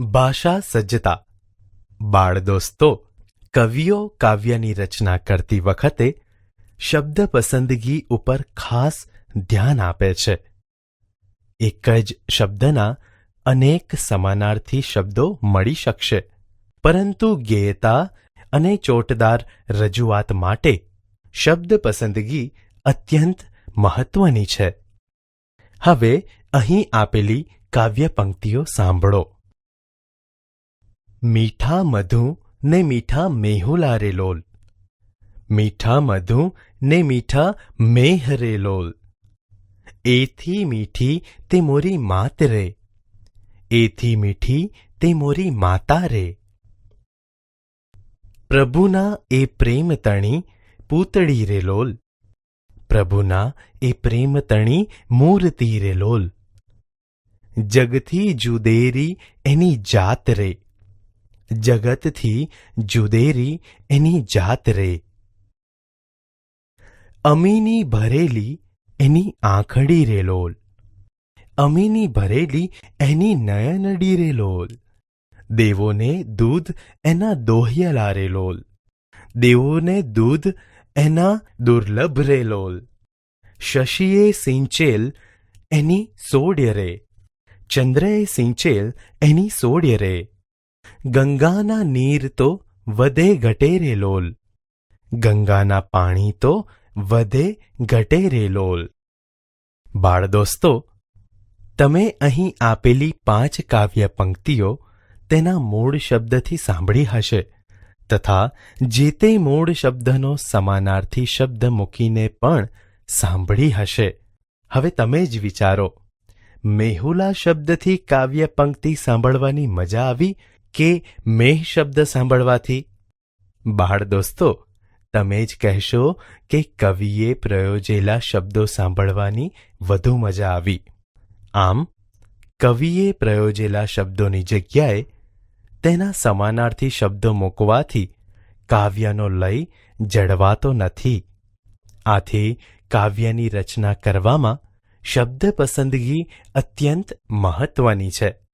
ભાષા સજ્જતા. બાળ દોસ્તો કવિઓ કાવ્યની રચના કરતી વખતે શબ્દ પસંદગી ઉપર ખાસ ધ્યાન આપે છે. એક જ શબ્દના અનેક સમાનાર્થી શબ્દો મળી શકશે. પરંતુ ગેયતા અને ચોટદાર રજૂઆત માટે શબ્દ પસંદગી અત્યંત મહત્વની છે. હવે અહીં આપેલી કાવ્ય પંક્તિઓ સાંભળો. મીઠા મધુ ને મીઠા મેહુલા રે લોલ. મીઠા મધુ ને મીઠા મેહ રે લોલ. એથી મીઠી તે મોરી માત રે. એથી મીઠી તે મોરી માતા રે. પ્રભુના એ પ્રેમ તણી પૂતળી રે લોલ. પ્રભુના એ પ્રેમ તણી મૂર્તિ રે લોલ. જગથી જુદેરી એની જાત રે. જગતથી જુદેરી એની જાત રે. અમીની ભરેલી એની આંખડી રે લોલ. અમીની ભરેલી એની નયનડી રે લોલ. દેવોને દૂધ એના દોહ્યલા રે લોલ. દેવોને દૂધ એના દુર્લભ રે લોલ. શશીએ સિંચેલ એની સોડ્ય રે. ચંદ્રએ સિંચેલ એની સોડ્ય રે. ગંગાના નીર તો વધે ઘટે રે લોલ. ગંગાના પાણી તો વધે ઘટે રે લોલ. બાળ દોસ્તો, તમે અહીં આપેલી પાંચ કાવ્ય પંક્તિઓ તેના મૂળ શબ્દથી સાંભળી હશે તથા જે તે મૂળ શબ્દનો સમાનાર્થી શબ્દ મૂકીને પણ સાંભળી હશે. હવે તમે જ વિચારો. મેહુલા શબ્દથી કાવ્ય પંક્તિ સાંભળવાની મજા આવી કે મેહ શબ્દ સાંભળવાથી? બાળ દોસ્તો, તમે જ કહેશો કે કવિએ પ્રયોજેલા શબ્દો સાંભળવાની વધુ મજા આવી. આમ, કવિએ પ્રયોજેલા શબ્દોની જગ્યાએ તેના સમાનાર્થી શબ્દો મૂકવાથી કાવ્યનો લય જળવાતો નથી. આથી કાવ્યની રચના કરવામાં શબ્દ પસંદગી અત્યંત મહત્વની છે.